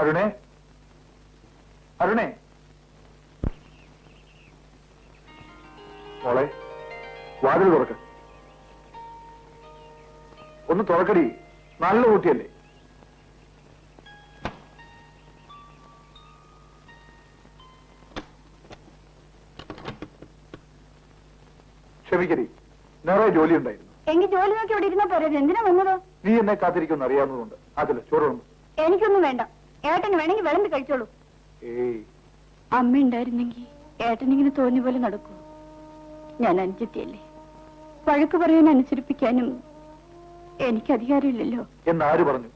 അരുണേ? അരുണേ? മോളെ വാതിൽ തുറക്ക. ഒന്ന് തുറക്കടി. നല്ല കുട്ടിയല്ലേ ക്ഷമിക്കരി നിറയെ ജോലി ഉണ്ടായിരുന്നു എങ്കിൽ ജോലി നോക്കി ഇവിടെ ഇരുന്ന പോരെ? എന്തിനാ വന്നത്? നീ എന്നെ കാത്തിരിക്കുമെന്ന് അറിയാവുന്നതുകൊണ്ട്. അതിൽ ചോറുണ്ട് എനിക്കൊന്നും വേണ്ട. ഏട്ടന് വേണമെങ്കിൽ വിളമ്പി കഴിച്ചോളൂ. ഏയ്. അമ്മ ഉണ്ടായിരുന്നെങ്കിൽ ഏട്ടനിങ്ങനെ തോന്നിയ പോലെ നടക്കൂ. ഞാൻ അനുജത്തിയല്ലേ? വഴക്ക് പറയാൻ അനുസരിപ്പിക്കാനും എനിക്ക് അധികാരമില്ലല്ലോ. എന്ന് ആര് പറഞ്ഞു?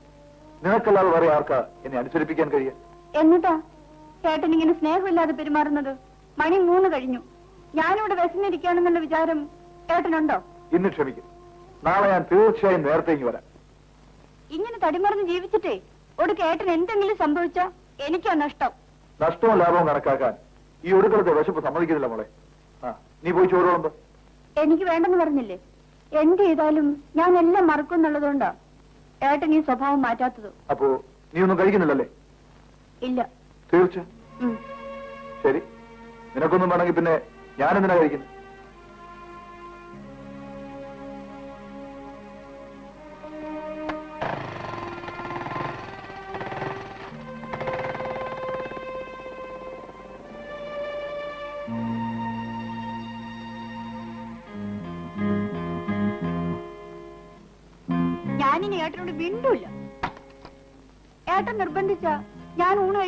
നിനക്കല്ലാതെ വേറെ ആർക്കാ എന്നെ അനുസരിപ്പിക്കാൻ കഴിയാ എന്നിട്ടാ ഏട്ടൻ ഇങ്ങനെ സ്നേഹമില്ലാതെ പെരുമാറുന്നത്? മണി മൂന്ന് കഴിഞ്ഞു. ഞാനിവിടെ വിശന്നിരിക്കുകയാണെന്നുള്ള വിചാരം ഏട്ടനുണ്ടോ? ഇന്ന് ക്ഷമിക്കും. നാളെ ഞാൻ തീർച്ചയായും നേരത്തെ വരാം. ഇങ്ങനെ തടിമറിഞ്ഞ് ജീവിച്ചിട്ടേ ഒടുക്ക് ഏട്ടൻ എന്തെങ്കിലും സംഭവിച്ചോ? എനിക്കോ നഷ്ടം. നഷ്ടവും ലാഭവും കണക്കാക്കാൻ ഈ ഒടുക്കലത്തെ വിശപ്പ് സമ്മതിക്കുന്നില്ല മോളെ. ആ നീ പോയി ചോറ് വിളമ്പ്. എനിക്ക് വേണ്ടെന്ന് പറഞ്ഞില്ലേ? എന്ത് ചെയ്താലും ഞാൻ എല്ലാം മറക്കും എന്നുള്ളതുകൊണ്ടാ. ഏട്ടൻ ഈ സ്വഭാവം മാറ്റാത്തത്. അപ്പോ നീ ഒന്നും കഴിക്കുന്നില്ലല്ലേ? ഇല്ല. തീർച്ച. ശരി. നിനക്കൊന്നും വേണമെങ്കിൽ പിന്നെ ഞാൻ എന്തിനാ കഴിക്കുന്നത്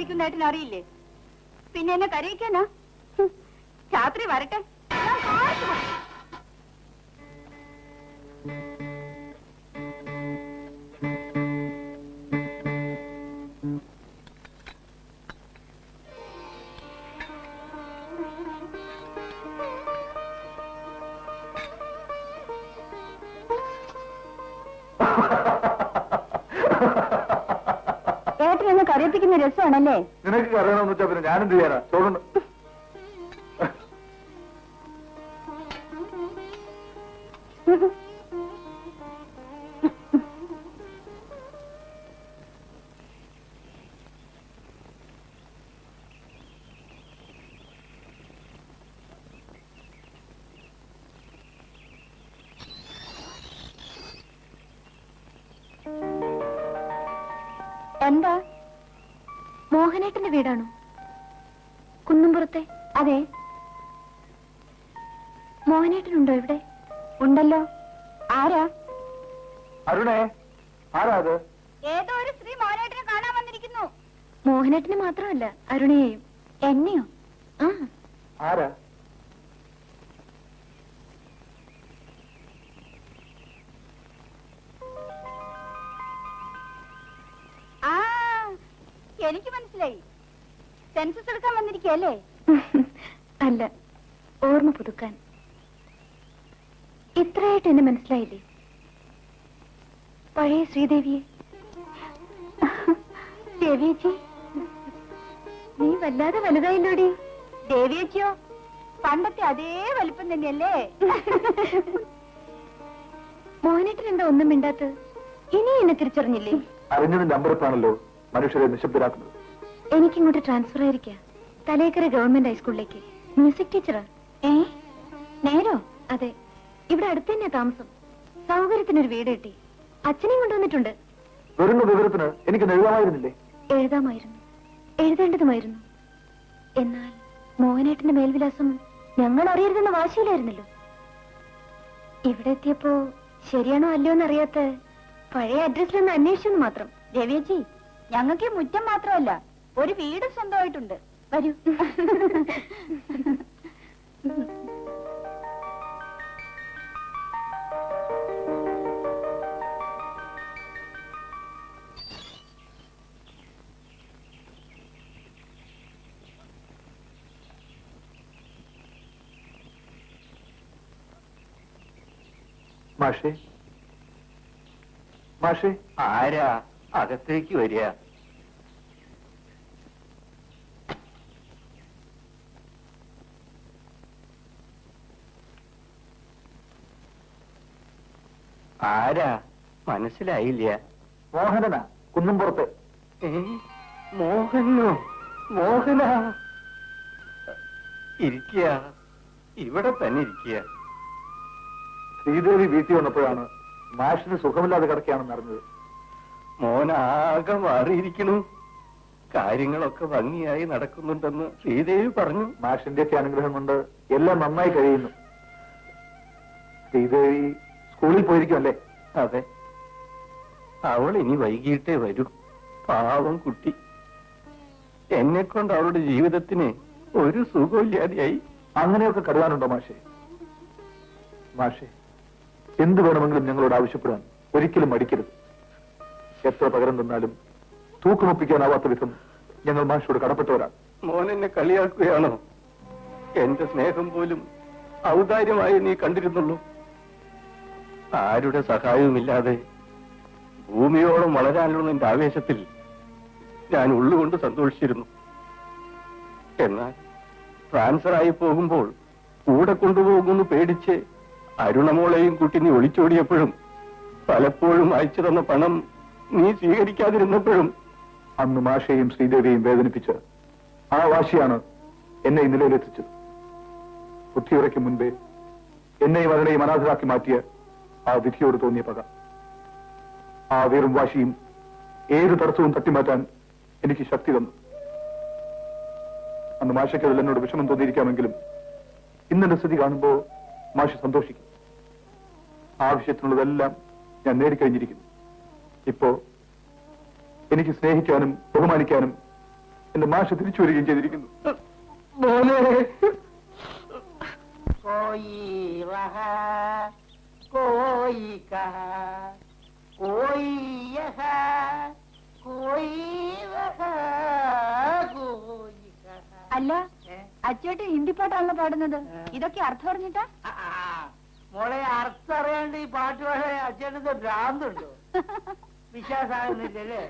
ഊണ് അറിയില്ലേ? പിന്നെ എന്നെ കരയിക്കാനാ. രാത്രി വരട്ടെ. ഞാൻ രസമാണല്ലേ? നിനക്ക് കറിയണമെന്ന് വെച്ചാ പിന്നെ ഞാനെന്ത് ചെയ്യാനാ? ചോറുണ്ട്. എന്താ മോഹനേട്ടന്റെ വീടാണോ? കുന്നുംപുറത്തെ? അതെ. മോഹനേട്ടനുണ്ടോ ഇവിടെ? ഉണ്ടല്ലോ. ആരാ? അരുണേ ആരാ അത്? ഏതോ ഒരു സ്ത്രീ മോഹനേട്ടനെ കാണാൻ വന്നിരിക്കുന്നു. മോഹനേട്ടനെ മാത്രമല്ല അരുണയെയും. എന്നെയോ? ആ. ആരാ? സെൻസസ് എടുക്കാൻ വന്നിരിക്കല്ലേ അല്ല ഓർമ്മ പുതുക്കാൻ. ഇത്രയായിട്ട് എന്നെ മനസ്സിലായില്ലേ? പഴയ ശ്രീദേവിയെ. ദേവിയച്ചി നീ വല്ലാതെ വലുതായില്ലോടി. ദേവിയച്ചിയോ പണ്ടത്തെ അതേ വലിപ്പം തന്നെയല്ലേ? മോഹനേട്ടൻ ഒന്നും മിണ്ടാത്തത്? ഇനി എന്നെ തിരിച്ചറിഞ്ഞില്ലേ? അറിഞ്ഞതിന്റെ അമ്പരത്താണല്ലോ മനുഷ്യരെ നിശബ്ദരാക്കുന്നത്. എനിക്കിങ്ങോട്ട് ട്രാൻസ്ഫർ ആയിരിക്കാം. തലേക്കര ഗവൺമെന്റ് ഹൈസ്കൂളിലേക്ക് മ്യൂസിക് ടീച്ചറാ ഏ? നേരോ? അതെ. ഇവിടെ അടുത്ത് തന്നെയാ താമസം. സൗകര്യത്തിനൊരു വീട് കിട്ടി. അച്ഛനെയും കൊണ്ടുവന്നിട്ടുണ്ട്. വരുന്ന വിവരത്തിന് എനിക്ക് എഴുതാമായിരുന്നില്ലേ? എഴുതാമായിരുന്നു. എഴുതേണ്ടതുമായിരുന്നു. എന്നാൽ മോഹനേട്ടന്റെ മേൽവിലാസം ഞങ്ങൾ അറിയരുതെന്ന വാശിയിലായിരുന്നല്ലോ. ഇവിടെ എത്തിയപ്പോ ശരിയാണോ അല്ലയോ എന്നറിയാത്ത പഴയ അഡ്രസ്സിലൊന്ന് അന്വേഷിച്ചെന്ന് മാത്രം. രവിയച്ചി ഞങ്ങൾക്ക് മുറ്റം മാത്രമല്ല. ഒരു വീട് സ്വന്തമായിട്ടുണ്ട്. വരൂ. മാഷേ. മാഷേ. ആരാ? അകത്തേക്ക് വരിക. ആരാ? മനസ്സിലായില്ല. മോഹനനാ കുന്നുംപുറത്ത്? മോഹനോ? മോഹന? ഇരിക്കുക ഇവിടെ തന്നെ ഇരിക്കുക ശ്രീദേവി വീട്ടിൽ വന്നപ്പോഴാണ് മാഷിന് സുഖമില്ലാതെ കിടക്കുകയാണെന്ന് അറിഞ്ഞത്. മോനാകെ മാറിയിരിക്കണു. കാര്യങ്ങളൊക്കെ ഭംഗിയായി നടക്കുന്നുണ്ടെന്ന് ശ്രീദേവി പറഞ്ഞു. മാഷിന്റെ ഒക്കെ അനുഗ്രഹം കൊണ്ട് എല്ലാം നന്നായി കഴിയുന്നു. ശ്രീദേവി സ്കൂളിൽ പോയിരിക്കും അല്ലേ? അതെ. അവൾ ഇനി വൈകിട്ടേ വരൂ. പാവം കുട്ടി. എന്നെ കൊണ്ട് അവളുടെ ജീവിതത്തിന് ഒരു സുഖമില്ലാതെയായി അങ്ങനെയൊക്കെ കരുതാനുണ്ടോ മാഷെ? മാഷെ എന്ത് വേണമെങ്കിലും ഞങ്ങളോട് ആവശ്യപ്പെടാൻ ഒരിക്കലും മടിക്കരുത്. എത്ര പകരം തന്നാലും തൂക്കമൊപ്പിക്കാനാവാത്ത വിധം ഞങ്ങൾ മാഷോട് കടപ്പെട്ടവരാണ്. മോൻ എന്നെ കളിയാക്കുകയാണോ? എന്റെ സ്നേഹം പോലും ഔദാര്യമായി നീ കണ്ടിരുന്നുള്ളൂ. ആരുടെ സഹായവുമില്ലാതെ ഭൂമിയോളം വളരാനുള്ള എന്റെ ആവേശത്തിൽ ഞാൻ ഉള്ളുകൊണ്ട് സന്തോഷിച്ചിരുന്നു. എന്നാൽ ട്രാൻസ്ഫർ ആയി പോകുമ്പോൾ കൂടെ കൊണ്ടുപോകുമെന്ന് പേടിച്ച് അരുണമോളെയും കുട്ടി നീ ഒളിച്ചോടിയപ്പോഴും പലപ്പോഴും അയച്ചു തന്ന പണം നീ സ്വീകരിക്കാതിരുന്നപ്പോഴും അന്ന് മാഷയും ശ്രീദേവിയും വേദനിപ്പിച്ച് ആ വാശിയാണ് എന്നെ ഈ നിലയിലെത്തിച്ചത് ബുദ്ധിയുറയ്ക്ക് മുൻപേ എന്നെയും അവരുടെയും അനാഥരാക്കി മാറ്റിയ ആ വിധിയോട് തോന്നിയ പക. ആ വീറും വാശിയും ഏത് തടസ്സവും തട്ടിമാറ്റാൻ എനിക്ക് ശക്തി തന്നു. അന്ന് മാഷയ്ക്ക് അതിൽ എന്നോട് വിഷമം തോന്നിയിരിക്കാമെങ്കിലും ഇന്നെന്റെ സ്ഥിതി കാണുമ്പോൾ മാഷ് സന്തോഷിക്കും. ആവശ്യത്തിനുള്ളതെല്ലാം ഞാൻ നേടിക്കഴിഞ്ഞിരിക്കുന്നു. ഇപ്പോ എനിക്ക് സ്നേഹിക്കാനും ബഹുമാനിക്കാനും എന്റെ മാഷ തിരിച്ചു വരികയും ചെയ്തിരിക്കുന്നു. മോനെ. கோயிக கோயியக അല്ല അച്ചേട്ടി ഹിന്ദി പാട്ടാണല്ലോ പാടുന്നത്. ഇതൊക്കെ അർത്ഥം പറഞ്ഞിട്ടാ മോളെ അർത്ഥം അറിയാണ്ട് ഈ പാട്ട് പാടാൻ അച്ചേട്ടന്റെ ഭ്രാന്തുണ്ടോ? വിശ്വാസാകുന്നില്ലേ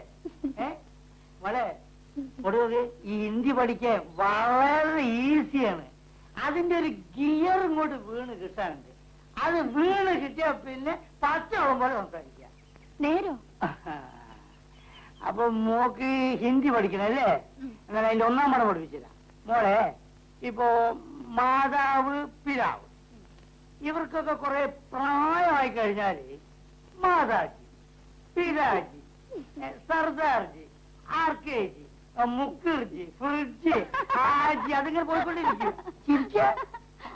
മോളെ ഒടുവെ ഈ ഹിന്ദി പഠിക്കാൻ വളരെ ഈസിയാണ് അതിന്റെ ഒരു ഗിയർ ഇങ്ങോട്ട് വീണ് കിട്ടാനുണ്ട്. അത് വീണ് കിട്ടിയാ പിന്നെ പച്ചവളം പോലെ സംസാരിക്കാം നേരോ? അപ്പൊ മോക്ക് ഹിന്ദി പഠിക്കണല്ലേ എന്നാൽ അതിന്റെ ഒന്നാം പടം പഠിപ്പിച്ചില്ല മോളെ ഇപ്പോ മാതാവ് പിതാവ്. ഇവർക്കൊക്കെ കുറെ പ്രായമായി കഴിഞ്ഞാൽ മാതാജി പിതാജി സർദാർജി ആർക്കേജി ആ, മുക്കർജി ഫ്രിഡ്ജ് ആജി അതിങ്ങനെ പോയിക്കൊണ്ടിരിക്കും. ചിരിക്ക?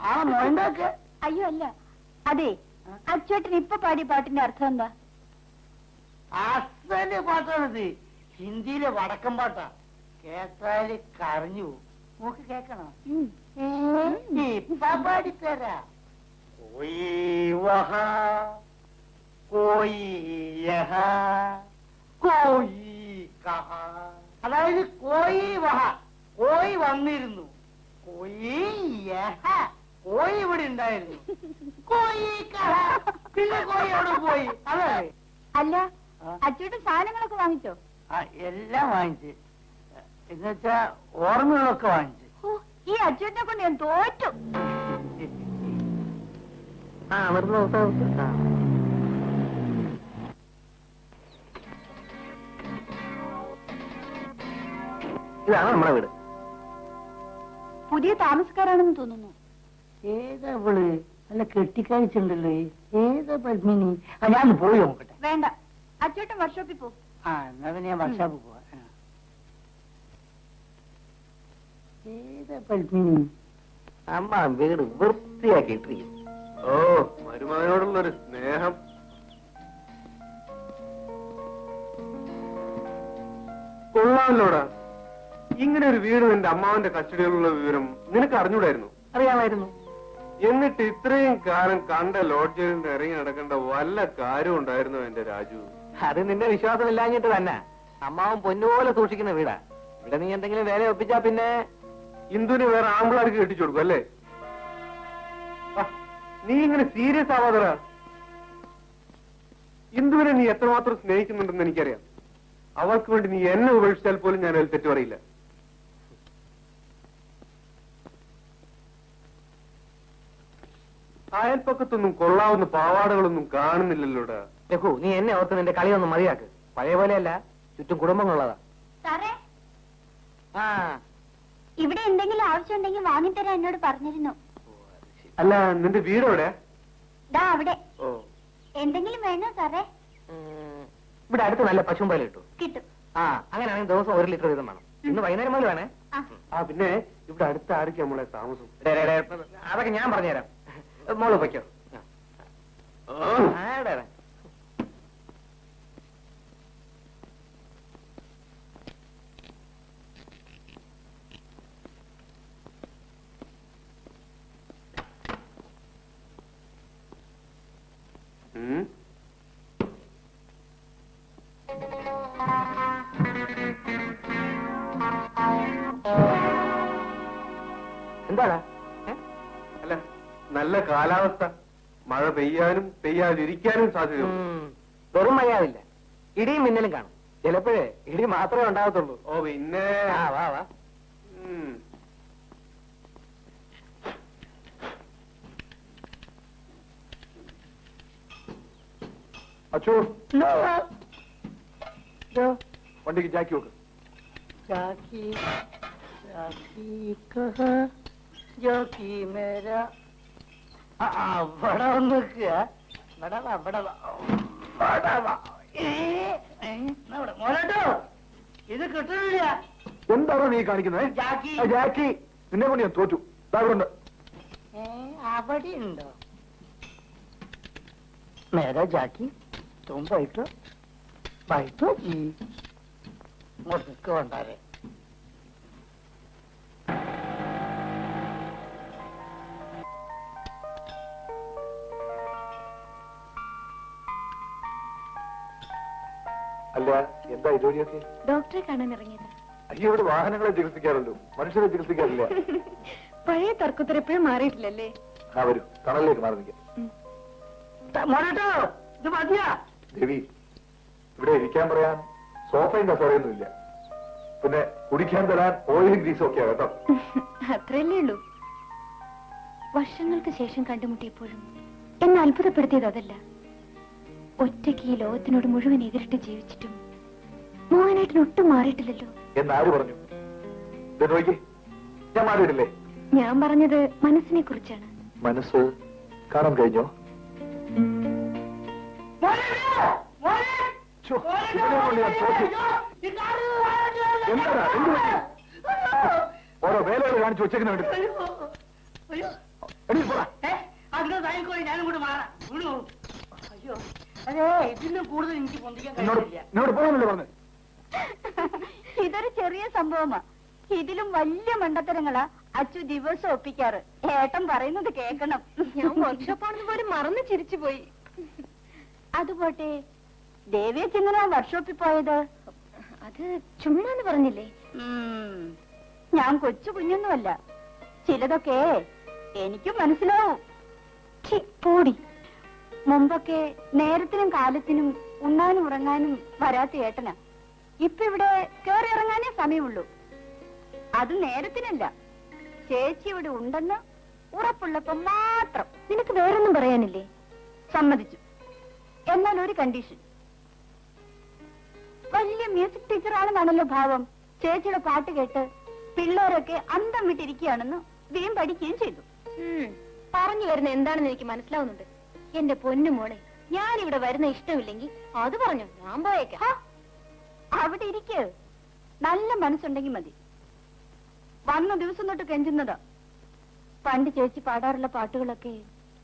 ആ മോണ്ടാക്ക അയ്യോ അല്ല. അതെ. അച്ചോട്ടൻ ഇപ്പൊ പാടിയ പാട്ടിന്റെ അർത്ഥം എന്താ? അസൽ പാട്ടാണിത് ഹിന്ദിയിലെ വടക്കം പാട്ടാ. കേട്ടാൽ കരഞ്ഞു പോകും. നോക്ക് കേക്കണം. ഇപ്പൊ പാടിത്തരാ കോയി വഹാ കോയി യഹാ കോയി കഹ. അതായത് കോയി വഹ. കോയി വന്നിരുന്നു. കോയി യഹ. കോയി ഇവിടെ ഉണ്ടായിരുന്നു. കഹ പിന്നെ അവിടെ പോയി. അതല്ലേ അല്ല ആ. സാധനങ്ങളൊക്കെ വാങ്ങിച്ചോ? ആ എല്ലാം വാങ്ങിച്ചു. എന്നുവെച്ചാ ഓർമ്മകളൊക്കെ വാങ്ങിച്ചു. ഈ അച്ചോട്ടനെ കൊണ്ട് ഞാൻ തോറ്റു. ആ നിർത്ത്. ആ. ഇതാണ് നമ്മുടെ വീട്. പുതിയ താമസക്കാരാണെന്ന് തോന്നുന്നു. ഏതാ ഇവൾ നല്ല കെട്ടിക്കാഴ്ചണ്ടല്ലോ ഏതാ പത്മിനി? ഞാൻ പോയി നോക്കട്ടെ. വേണ്ട. അച്ചോട്ടൻ വർക്ക്ഷോപ്പിൽ പോ ആ എന്നാ പിന്നെ ഞാൻ വർഷാപ്പ് പോവാ. ഏതാ പത്മിനി? അമ്മ വീട് വൃത്തിയാക്കിയിട്ടിരിക്കും ഓ മരുമകനോടുള്ളൊരു സ്നേഹം. കൊള്ളാമല്ലോടാ. ഇങ്ങനെ ഒരു വീട് നിന്റെ അമ്മാവന്റെ കസ്റ്റഡിയിലുള്ള വിവരം നിനക്ക് അറിഞ്ഞൂടായിരുന്നു? അറിയാമായിരുന്നു. എന്നിട്ട് ഇത്രയും കാലം കണ്ട ലോഡ്ജിൽ നിന്ന് ഇറങ്ങി നടക്കേണ്ട വല്ല കാര്യം ഉണ്ടായിരുന്നു എന്റെ രാജു. അത് നിന്റെ വിശ്വാസമില്ലാഞ്ഞിട്ട് തന്നെ. അമ്മാവൻ പൊന്നുപോലെ സൂക്ഷിക്കുന്ന വീടാ. ഇവിടെ നീ എന്തെങ്കിലും വേല ഒപ്പിച്ചാ പിന്നെ? ഇന്ദുവിന് വേറെ ആമ്പിളാർക്ക് കെട്ടിച്ചു കൊടുക്കും അല്ലേ? നീ ഇങ്ങനെ സീരിയസ് ആവാതറ ഇന്ദുവിനെ നീ എത്രമാത്രം സ്നേഹിക്കുന്നുണ്ടെന്ന് എനിക്കറിയാം. അവൾക്ക് വേണ്ടി നീ എന്നെ ഉപേക്ഷിച്ചാൽ പോലും ഞാൻ അതിൽ തെറ്റു പറയില്ല അയൽപ്പക്കത്തൊന്നും കൊള്ളാവുന്ന പാവാടകളൊന്നും കാണുന്നില്ലല്ലോടാ. രഘു നീ എന്നെ ഓർത്ത് നിന്റെ കളിയൊന്നും മതിയാക്ക്. പഴയ പോലെയല്ല ചുറ്റും കുടുംബങ്ങളുള്ളതാ. സാറേ ആ. ഇവിടെ എന്തെങ്കിലും ആവശ്യമുണ്ടെങ്കിൽ വാങ്ങിത്തരാൻ എന്നോട് പറഞ്ഞിരുന്നു. അല്ല നിന്റെ വീട് എവിടെ ദാ അവിടെ. ഓ. എന്തെങ്കിലും വേണോ സാറേ? ഉം, ഇവിടെ അടുത്ത് നല്ല പശുവും പാൽ കിട്ടും. കിട്ടും. ആ അങ്ങനെയാണെങ്കിൽ ദിവസം ഒരു ലിറ്റർ വീതം വേണം. ഇന്ന് വൈകുന്നേരം മുതൽ വേണേ. ആ. ആ പിന്നെ ഇവിടെ അടുത്ത് ആരൊക്കെയാ നമ്മളെ താമസം? ഡേ, ഡേ, ഡേ, അതൊക്കെ ഞാൻ പറഞ്ഞുതരാം. മോൾ പൊയ്ക്കോ. ആ, ഡേ, നല്ല കാലാവസ്ഥ. മഴ പെയ്യാനും പെയ്യാതിരിക്കാനും സാധ്യതയുണ്ട്. വെറും മഴയാവില്ല. ഇടിയും മിന്നലും കാണും. ചിലപ്പോഴേ ഇടി മാത്രമേ ഉണ്ടാകത്തുള്ളൂ. ഓ പിന്നെ? ആ വണ്ടിക്ക് ജാക്കി വെക്ക്. ജാക്കി ജാക്കി ജാക്കി മേരാ. അവിടെ ഇവിടെ വാ ഇവിടെ വാ. ഇവിടെ വാ. മോനേട്ടോ ഇത് കിട്ടണില്ല എന്താണോ നീ കാണിക്കുന്നത് ജാക്കി. നിന്നെ കൊണ്ട് ഞാൻ തോറ്റു. ഏ, അവിടെ ഉണ്ടോ നേരെ ജാക്കി തും പോയിട്ടോ പോയിട്ടോ ജി അല്ല എന്താ ജോലിയൊക്കെ ഡോക്ടറെ കാണാൻ ഇറങ്ങിയത്. അയ്യോ ഇവിടെ വാഹനങ്ങളെ ചികിത്സിക്കാറല്ലോ മനുഷ്യരെ ചികിത്സിക്കാറില്ല. പഴയ തർക്കത്തിൽ എപ്പോഴും മാറിയിട്ടില്ലല്ലേ? ആ വരൂ. തണലിലേക്ക് മാറി നിൽക്കാം. ദേവി ഇവിടെ ഇരിക്കാൻ പറയാൻ സോഫയും കസേരയൊന്നും പിന്നെ കുടിക്കാൻ തരാൻ ഓയിലും ഗ്രീസും ഒക്കെയാ കേട്ടോ. അത്രയല്ലേ ഉള്ളൂ. വർഷങ്ങൾക്ക് ശേഷം കണ്ടുമുട്ടിയപ്പോഴും എന്നെ അത്ഭുതപ്പെടുത്തിയത് അതല്ല. ഒറ്റയ്ക്ക് ഈ ലോകത്തിനോട് മുഴുവൻ എതിരിട്ട് ജീവിച്ചിട്ടും മോഹനായിട്ടിന് ഒട്ടും മാറിയിട്ടില്ലല്ലോ. എന്നാര് പറഞ്ഞു? ഞാൻ മാറിയിട്ടില്ലേ? ഞാൻ പറഞ്ഞത് മനസ്സിനെ കുറിച്ചാണ്. മനസ്സ് കാണാൻ കഴിഞ്ഞോ? ഓരോ വേലകൾ കാണിച്ചു ഉച്ചയ്ക്ക് ഞാനും കൂടെ മാറാം. അയ്യോ. ഇതിലും കൂടുതൽ എനിക്ക് പൊന്തിക്കാൻ എന്നോട് കഴിയില്ല. എന്നോട് പോകാനല്ലേ പറഞ്ഞു? ഇതൊരു ചെറിയ സംഭവമാ. ഇതിലും വലിയ മണ്ടത്തരങ്ങളാ അച്ചു ദിവസം ഒപ്പിക്കാറ്. ഏട്ടൻ പറയുന്നത് കേക്കണം ഞാൻ വർക്ക്ഷോപ്പാണെന്ന് പോലും മറന്നു ചിരിച്ചു പോയി. അതുപോട്ടെ ദേവിയച്ച് എങ്ങനെയാ വർക്ക്ഷോപ്പിൽ പോയത്? അത് ചുമ്മാന്ന് പറഞ്ഞില്ലേ? ഞാൻ കൊച്ചു കുഞ്ഞൊന്നുമല്ല. ചിലതൊക്കെ എനിക്കും മനസ്സിലാവും. പോടി. മുമ്പൊക്കെ നേരത്തിനും കാലത്തിനും ഉണ്ണാനും ഉറങ്ങാനും വരാത്ത ഏട്ടനാ. ഇപ്പൊ ഇവിടെ കേറി ഇറങ്ങാനേ സമയമുള്ളൂ. അത് നേരത്തിനല്ല. ചേച്ചി ഇവിടെ ഉണ്ടെന്ന് ഉറപ്പുള്ളപ്പോ മാത്രം. നിനക്ക് വേറൊന്നും പറയാനില്ലേ? സമ്മതിച്ചു. എന്നാൽ ഒരു കണ്ടീഷൻ. വലിയ മ്യൂസിക് ടീച്ചർ ആണെന്നാണല്ലോ ഭാവം. ചേച്ചിയുടെ പാട്ട് കേട്ട് പിള്ളേരൊക്കെ അന്തം വിട്ടിരിക്കുകയാണെന്ന് വീം പഠിക്കുകയും ചെയ്തു. പറഞ്ഞു വരുന്ന എന്താണെന്ന് എനിക്ക് മനസ്സിലാവുന്നുണ്ട്. എന്റെ പൊന്നു മോളെ ഞാൻ ഇവിടെ വരുന്ന ഇഷ്ടമില്ലെങ്കിൽ അത് പറഞ്ഞു ഞാൻ പോയേക്കാം. അവിടെ ഇരിക്കേ. നല്ല മനസ്സുണ്ടെങ്കിൽ മതി. വന്ന ദിവസം തൊട്ട് കെഞ്ചുന്നതാ. പണ്ട് ചേച്ചി പാടാറുള്ള പാട്ടുകളൊക്കെ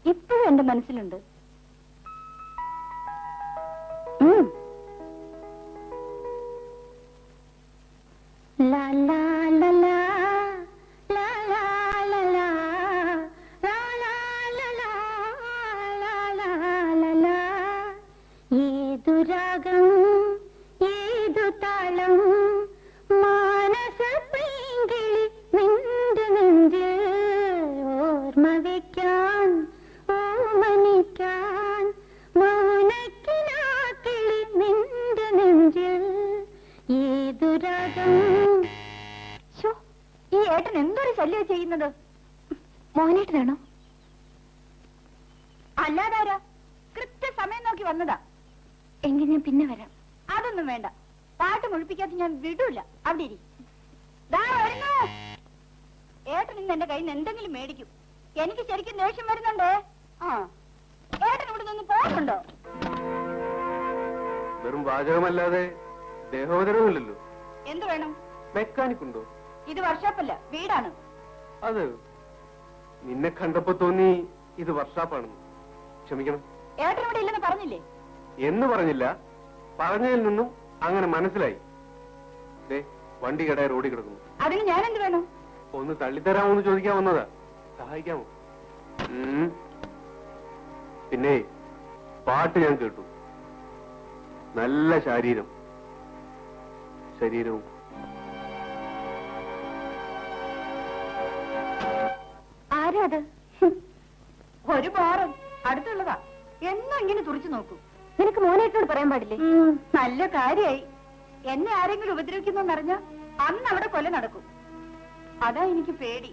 ഇപ്പോഴും എന്റെ മനസ്സിലുണ്ട്. ഉം. ഓർമ്മ വയ്ക്കാൻ ഓമനിക്കാൻ മൗനക്കിനാക്കിളി നിന്റെ നെഞ്ചിൽ ഏതുരാഗം ഈ ഏട്ടൻ എന്തൊരു ശല്യം ചെയ്യുന്നത്? മോഹനേട്ടനാണോ അല്ലാതാരാ കൃത്യസമയം നോക്കി വന്നതാ. എങ്കിൽ ഞാൻ പിന്നെ വരാം. അതൊന്നും വേണ്ട. പാട്ട് മുഴിപ്പിക്കാത്ത ഞാൻ വിടൂല. അവിടെ ഇരി. ഏട്ടൻ ഇന്ന് എന്റെ കയ്യിൽ നിന്ന് എന്തെങ്കിലും മേടിക്കും. എനിക്ക് ശരിക്കും ദേഷ്യം വരുന്നുണ്ട്. ആ. ഏട്ടൻ ഇവിടെ നിന്ന് പോകുന്നുണ്ടോ വെറും വാചകമല്ലാതെ ദേഹോദരമില്ലല്ലോ എന്ത് വേണം? മെക്കാനിക് ഉണ്ടോ ഇത് വർഷാപ്പല്ല വീടാണ്. അത് നിന്നെ കണ്ടപ്പോ തോന്നി ഇത് വർഷാപ്പാണെന്ന്. ക്ഷമിക്കണം. ഏട്ടൻ ഇവിടെ ഇല്ലെന്ന് പറഞ്ഞില്ലേ? എന്ന് പറഞ്ഞില്ല. പറഞ്ഞതിൽ നിന്നും അങ്ങനെ മനസ്സിലായി. ദേ വണ്ടി കടയെ റോഡിൽ കിടക്കുന്നു. അതിന് ഞാൻ എന്ത് വേണം? ഒന്ന് തള്ളിത്തരാമോ എന്ന് ചോദിക്കാൻ വന്നതാ. സഹായിക്കാമോ. പിന്നെ പാട്ട് ഞാൻ കേട്ടു. നല്ല ശരീരം. ശരീരവും. ആരാ അത്? ഒരു പാറം അടുത്തുള്ളതാ. എന്നാ ഇങ്ങനെ തുറച്ചു നോക്കൂ? നിനക്ക് മോനായിട്ടോട് പറയാൻ പാടില്ലേ? നല്ല കാര്യായി. എന്നെ ആരെങ്കിലും ഉപദ്രവിക്കുന്നറിഞ്ഞ അന്ന് അവിടെ കൊല നടക്കും. അതാ എനിക്ക് പേടി.